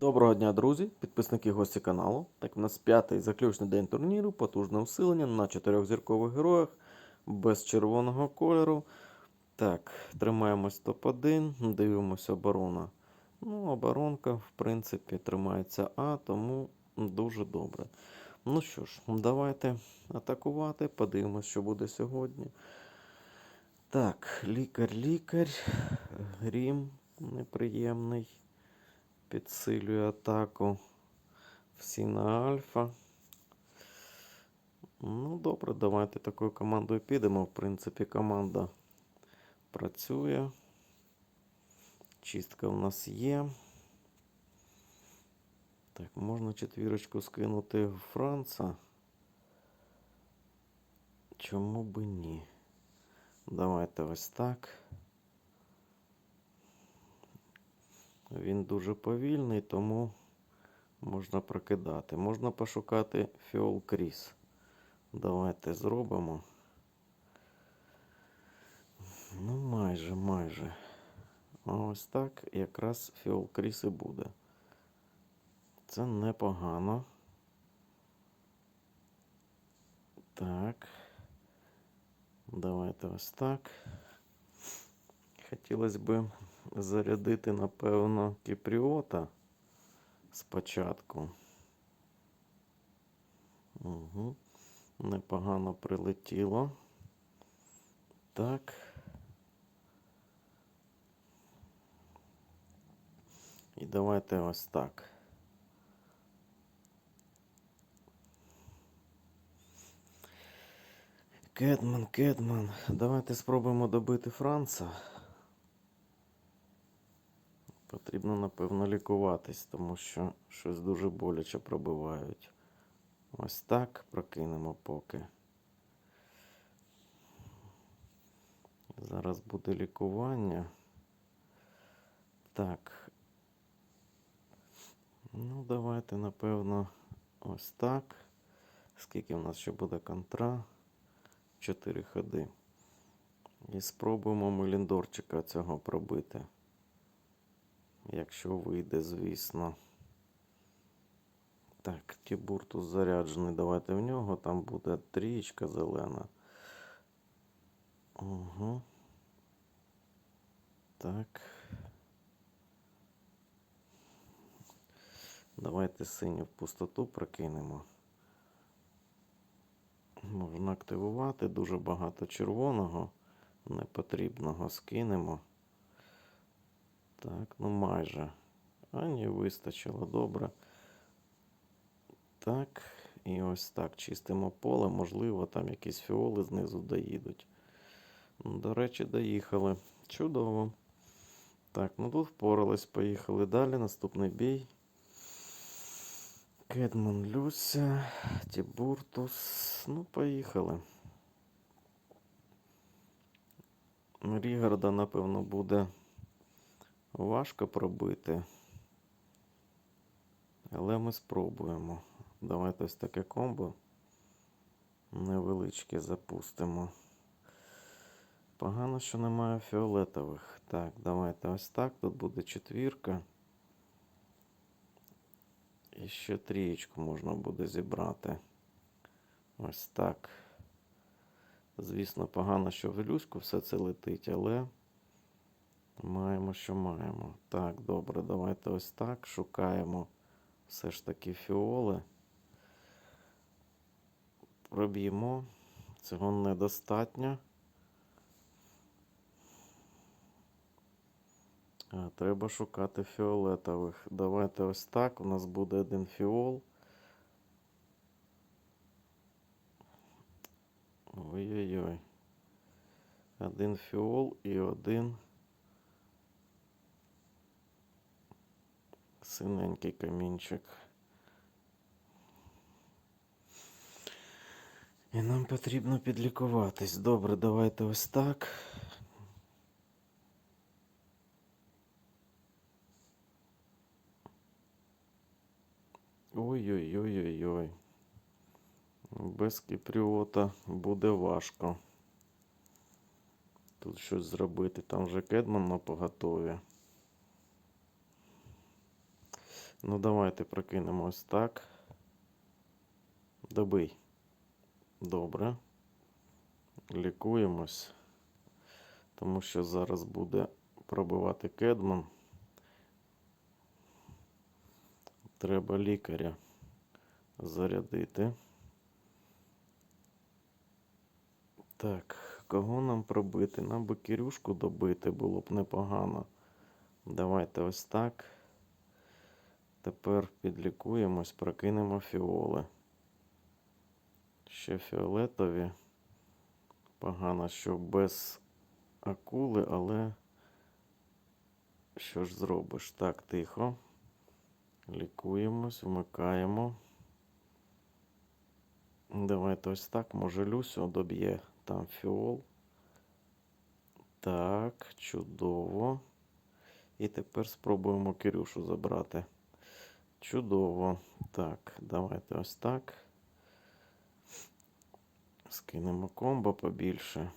Доброго дня, друзі, підписники гості каналу. Так, у нас п'ятий заключний день турніру, потужне усилення на чотирьох зіркових героях без червоного кольору. Так, тримаємось топ-1, дивимося оборона. Ну, оборонка, в принципі, тримається А, тому дуже добре. Ну що ж, давайте атакувати, подивимось, що буде сьогодні. Так, лікар-лікар, грім неприємний підсилює атаку. Всі на альфа. Ну, добре, давайте такою командою підемо. В принципі, команда працює. Чистка у нас є. Так, можна четвірочку скинути в Франца. Чому би ні? Давайте ось так. Він дуже повільний, тому можна прокидати. Можна пошукати фіол кріс. Давайте зробимо. Ну, майже, майже. Ось так якраз фіол кріс і буде. Це непогано. Так. Давайте ось так. Хотілося б зарядити, напевно, кіпріота спочатку. Угу. Непогано прилетіло. Так. І давайте ось так. Кедман, Кедман. Давайте спробуємо добити Франца. Потрібно, напевно, лікуватись, тому що щось дуже боляче пробивають. Ось так прокинемо поки. Зараз буде лікування. Так. Ну, давайте, напевно, ось так. Скільки в нас ще буде контра? Чотири ходи. І спробуємо Меліндорчика цього пробити. Якщо вийде, звісно. Так, Тібуртус заряджений. Давайте в нього. Там буде трієчка зелена. Угу. Так. Давайте синю в пустоту прокинемо. Можна активувати дуже багато червоного, непотрібного скинемо. Так, ну майже. А ні, вистачило добре. Так, і ось так чистимо поле. Можливо, там якісь фіоли знизу доїдуть. Ну, До речі, доїхали. Чудово. Так, ну тут впорались, поїхали далі. Наступний бій. Кедман Люся, Тібуртус. Ну, поїхали. Рігарда, напевно, буде важко пробити. Але ми спробуємо. Давайте ось таке комбо невеличке запустимо. Погано, що немає фіолетових. Так, давайте ось так. Тут буде четвірка. І ще трієчку можна буде зібрати. Ось так. Звісно, погано, що в Люську все це летить, але маємо, що маємо. Так, добре, давайте ось так. Шукаємо все ж таки фіоли. Проб'ємо. Цього недостатньо. Треба шукати фіолетових. Давайте ось так. У нас буде один фіол. Ой-ой-ой. Один фіол і один синенький камінчик. І нам потрібно підлікуватись. Добре, давайте ось так. Ой-ой-ой-ой-ой. Без кіпріота буде важко. Тут щось зробити. Там вже Кедман на поготові. Ну, давайте прокинемо ось так. Добий. Добре. Лікуємось. Тому що зараз буде пробивати кедман. Треба лікаря зарядити. Так, кого нам пробити? Нам би Кирюшку добити було б непогано. Давайте ось так. Тепер підлікуємось, прокинемо фіоли. Ще фіолетові. Погано, що без акули, але що ж зробиш? Так, тихо. Лікуємось, вмикаємо. Давайте ось так. Може Люсю доб'є там фіол. Так, чудово. І тепер спробуємо Кирюшу забрати. Чудово. Так, давайте ось так. Скинемо комбо побільше.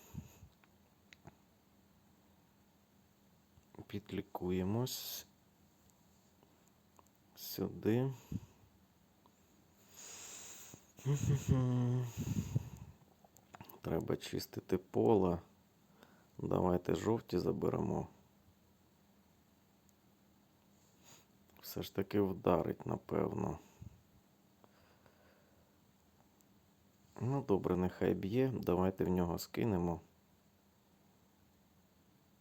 Підлікуємось. Сюди. Треба чистити поле. Давайте жовті заберемо. Все ж таки вдарить, напевно. Ну, добре, нехай б'є. Давайте в нього скинемо.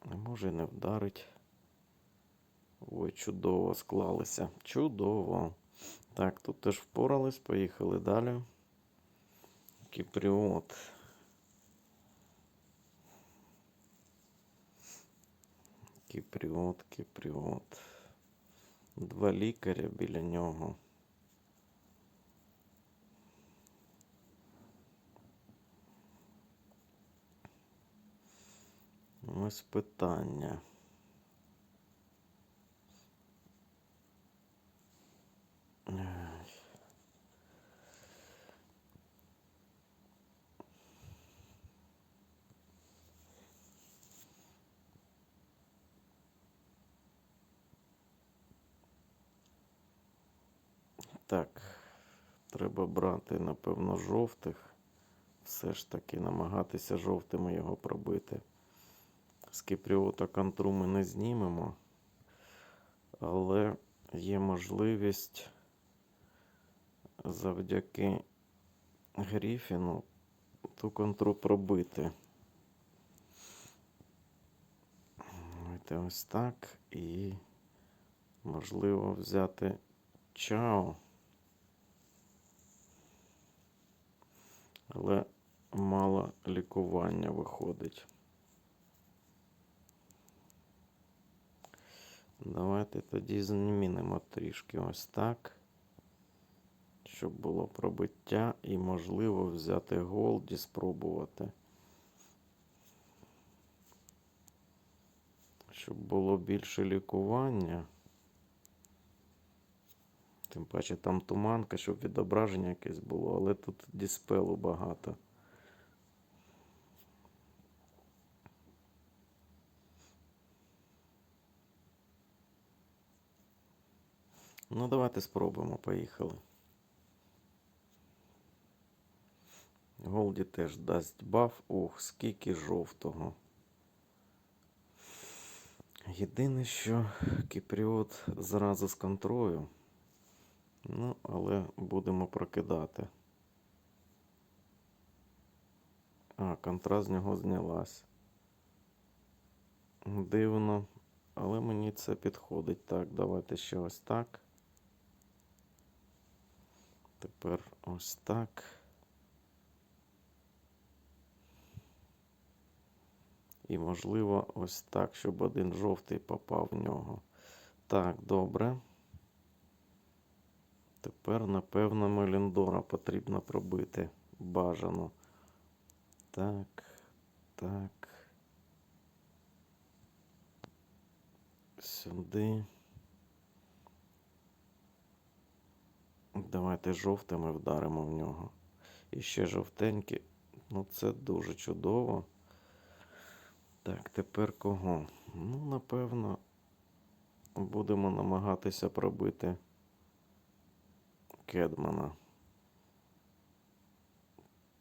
А може не вдарить. Ой, чудово склалися. Чудово. Так, тут теж впорались, поїхали далі. Кіпріот. Кіпріот, Кіпріот. Два лікаря біля нього. Ось питання. Ай. Так, треба брати, напевно, жовтих. Все ж таки намагатися жовтими його пробити. З Кіпріота контру ми не знімемо, але є можливість завдяки Гріфіну ту контру пробити. Давайте ось так і можливо взяти чао. Але мало лікування виходить. Давайте тоді змінимо трішки ось так. Щоб було пробиття і можливо взяти голді, спробувати. Щоб було більше лікування. Тим паче там туманка, щоб відображення якесь було, але тут диспелу багато. Ну, давайте спробуємо, поїхали. Голді теж дасть баф. Ох, скільки жовтого. Єдине, що Кіпріот зразу з контрою. Ну, але будемо прокидати. А, контра з нього знялась. Дивно, але мені це підходить. Так, давайте ще ось так. Тепер ось так. І, можливо, ось так, щоб один жовтий попав в нього. Так, добре. Тепер, напевно, Меліндора потрібно пробити. Бажано. Так, так. Сюди. Давайте жовтими вдаримо в нього. І ще жовтенькі. Ну, це дуже чудово. Так, тепер кого? Ну, напевно, будемо намагатися пробити Кедмана.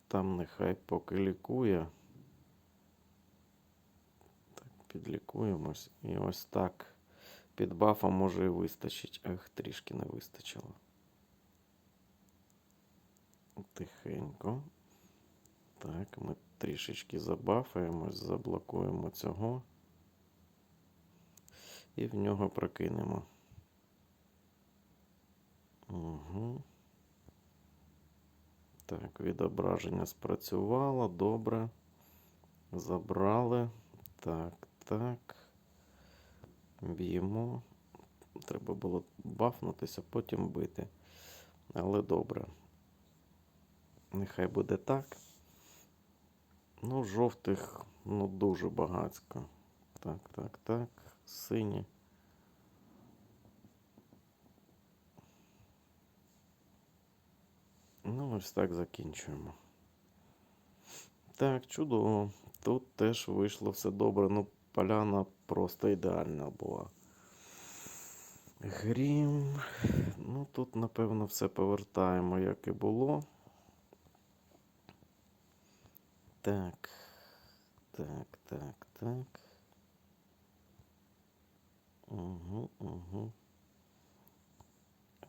Там нехай поки лікує. Так, підлікуємось. І ось так. Під бафом може і вистачить. Ах, трішки не вистачило. Тихенько. Так, ми трішечки забафаємось, заблокуємо цього. І в нього прокинемо. Угу. Так, відображення спрацювало. Добре. Забрали. Так, так. Б'ємо. Треба було бафнутися, потім бити. Але добре. Нехай буде так. Ну, жовтих, ну, дуже багацько. Так, так, так. Сині. Ну, ось так закінчуємо. Так, чудово. Тут теж вийшло все добре. Ну, поляна просто ідеальна була. Грім. Ну, тут, напевно, все повертаємо, як і було. Так. Так, так, так. Угу, угу.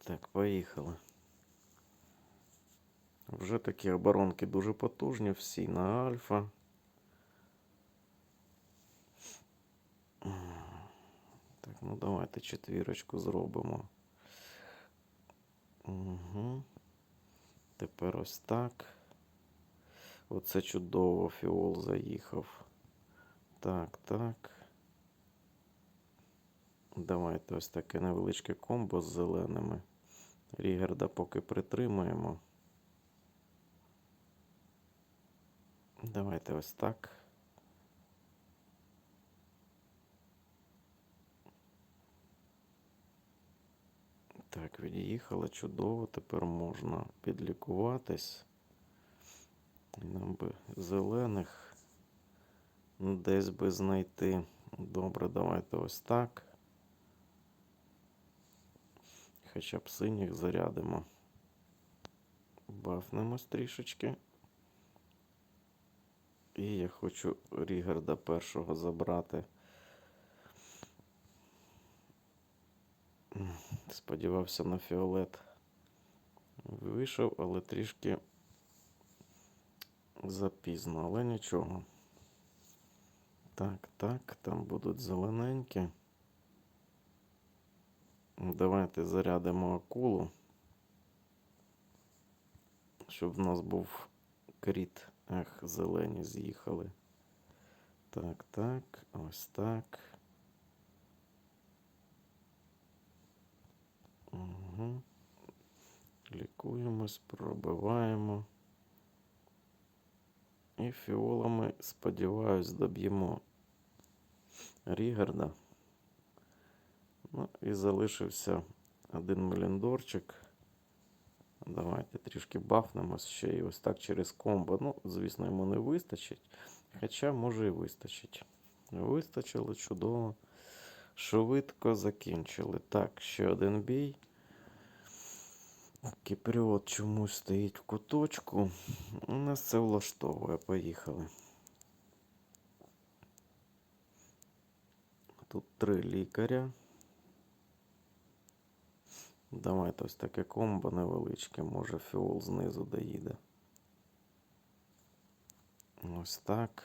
Так, поїхали. Вже такі оборонки дуже потужні, всі на альфа. Так, ну давайте четвірочку зробимо. Угу. Тепер ось так. Оце чудово фіол заїхав. Так, так. Давайте ось таке невеличке комбо з зеленими. Рігарда поки притримуємо. Давайте ось так. Так, від'їхала чудово. Тепер можна підлікуватись. Нам би зелених десь би знайти. Добре, давайте ось так. Хоча б синіх зарядимо. Бафнемось трішечки. І я хочу Рігарда першого забрати. Сподівався на фіолет. Вийшов, але трішки запізно, але нічого. Так, так, там будуть зелененькі. Давайте зарядимо акулу, щоб в нас був кріт. Ах, зелені з'їхали. Так, так, ось так. Угу. Лікуємось, пробиваємо. І фіолами, сподіваюсь, доб'ємо Рігарда. Ну і залишився один меліндорчик. Давайте трішки бафнемось ще і ось так через комбо. Ну, звісно, йому не вистачить. Хоча може і вистачить. Вистачило чудово. Швидко закінчили. Так, ще один бій. Кіпріот чомусь стоїть в куточку. У нас це влаштовує. Поїхали. Тут три лікаря. Давайте ось таке комбо невеличке, може фіол знизу доїде. Ось так.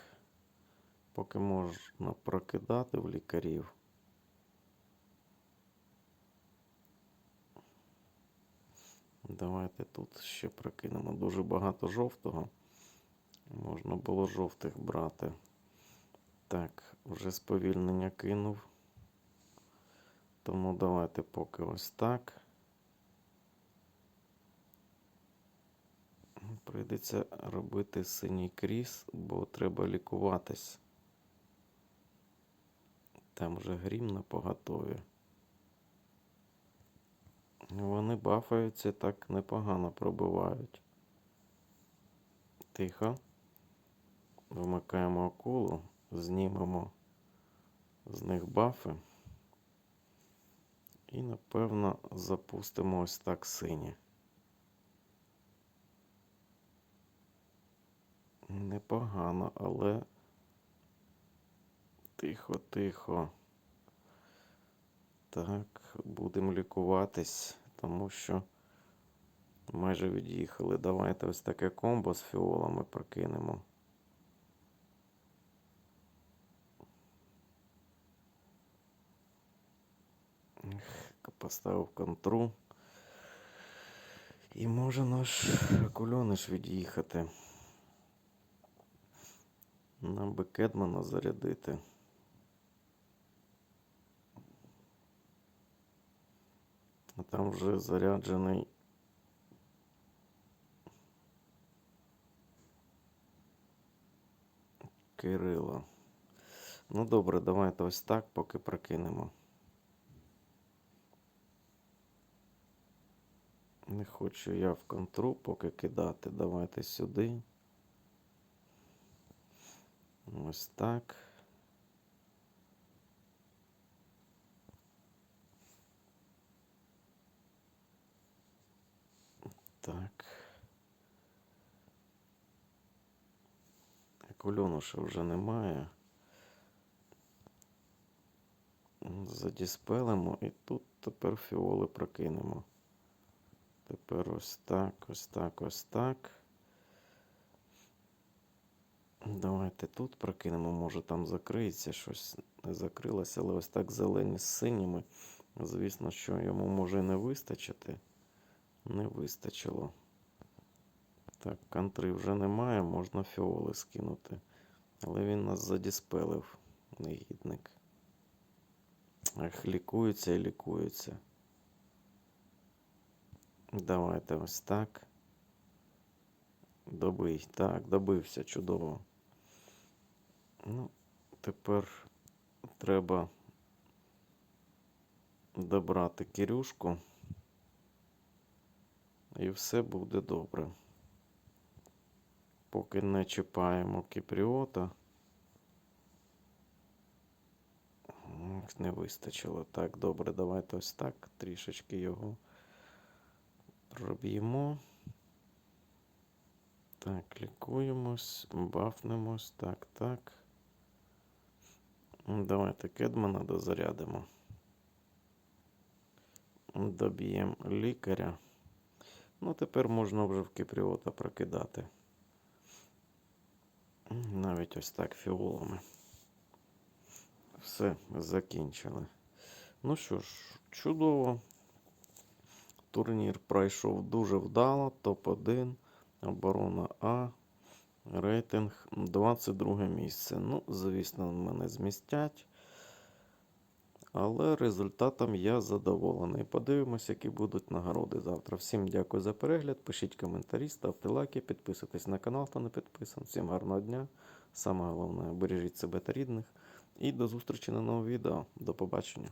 Поки можна прокидати в лікарів. Давайте тут ще прокинемо дуже багато жовтого. Можна було жовтих брати. Так, вже сповільнення кинув. Тому давайте поки ось так. Прийдеться робити синій кріс, бо треба лікуватись. Там вже грім на поготові. Вони бафаються так непогано пробивають. Тихо. Вмикаємо акулу, знімемо з них бафи. І, напевно, запустимо ось так сині. Непогано, але тихо, тихо. Так, будемо лікуватись, тому що майже від'їхали. Давайте ось таке комбо з фіолами прокинемо. Поставив контру. І може наш акульониш від'їхати. Нам би Кедмана зарядити. А там вже заряджений. Кирило. Ну добре, давайте ось так поки прокинемо. Не хочу я в контру поки кидати. Давайте сюди. Ось так. Так. Акульонуша вже немає. Задіспелимо і тут тепер фіоли прокинемо. Тепер ось так, ось так, ось так. Давайте тут прокинемо, може там закриється щось не закрилося, але ось так зелені з синіми. Звісно, що йому може не вистачити. Не вистачило. Так, контри вже немає, можна фіоли скинути. Але він нас задіспелив, негідник. Ах, лікується і лікується. Давайте ось так. Добий. Так, добився чудово. Ну, тепер треба добрати Кирюшку. І все буде добре. Поки не чіпаємо Кіпріота. Не вистачило. Так, добре, давайте ось так. Трішечки його проб'ємо. Так, лікуємось, бафнемось. Так, так. М, Давайте Кедмана дозарядимо. Доб'ємо лікаря. Ну, тепер можна вже в Кіпріота прокидати. Навіть ось так фіолами. Все, закінчили. Ну що ж, чудово. Турнір пройшов дуже вдало. Топ-1, оборона А. Рейтинг 22 місце. Ну, звісно, мене змістять. Але результатом я задоволений. Подивимось, які будуть нагороди завтра. Всім дякую за перегляд. Пишіть коментарі, ставте лайки, підписуйтесь на канал, хто не підписаний. Всім гарного дня. Саме головне, бережіть себе та рідних. І до зустрічі на новому відео. До побачення.